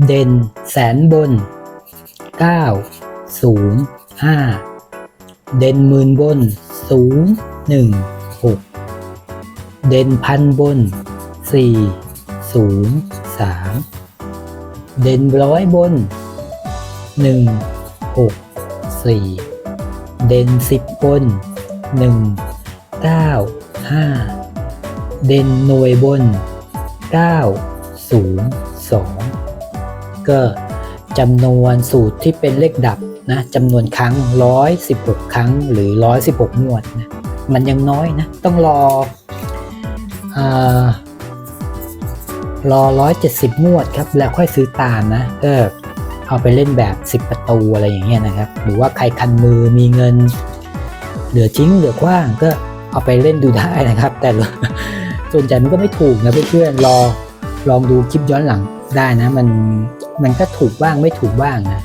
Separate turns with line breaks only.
เด่นแสนบน 9 0 5 เด่นหมื่นบน 0 1 6 เด่นพันบน 4 0 3 เด่นร้อยบน 1 6 4 เด่นสิบบน 1 9 5 เด่นหน่วยบน 9 0 2 ก็จำนวนสูตรที่เป็นเลขดับนะจำนวนครั้ง 116 ครั้งหรือ 116งวดนะมันยังน้อยนะ ต้องรออารอ 170 งวดครับ แล้วค่อยซื้อตามนะก็เอาไปเล่นแบบ 10 ประตูอะไรอย่างเงี้ยนะครับ หรือว่าใครคันมือมีเงิน เหลือทิ้งเหลือกว้างก็เอาไปเล่นดูได้นะครับ แต่ส่วนใหญ่มันก็ไม่ถูกนะเพื่อนๆรอลองดูคลิปย้อนหลังได้นะ มัน มันก็ถูกบ้างไม่ถูกบ้างนะ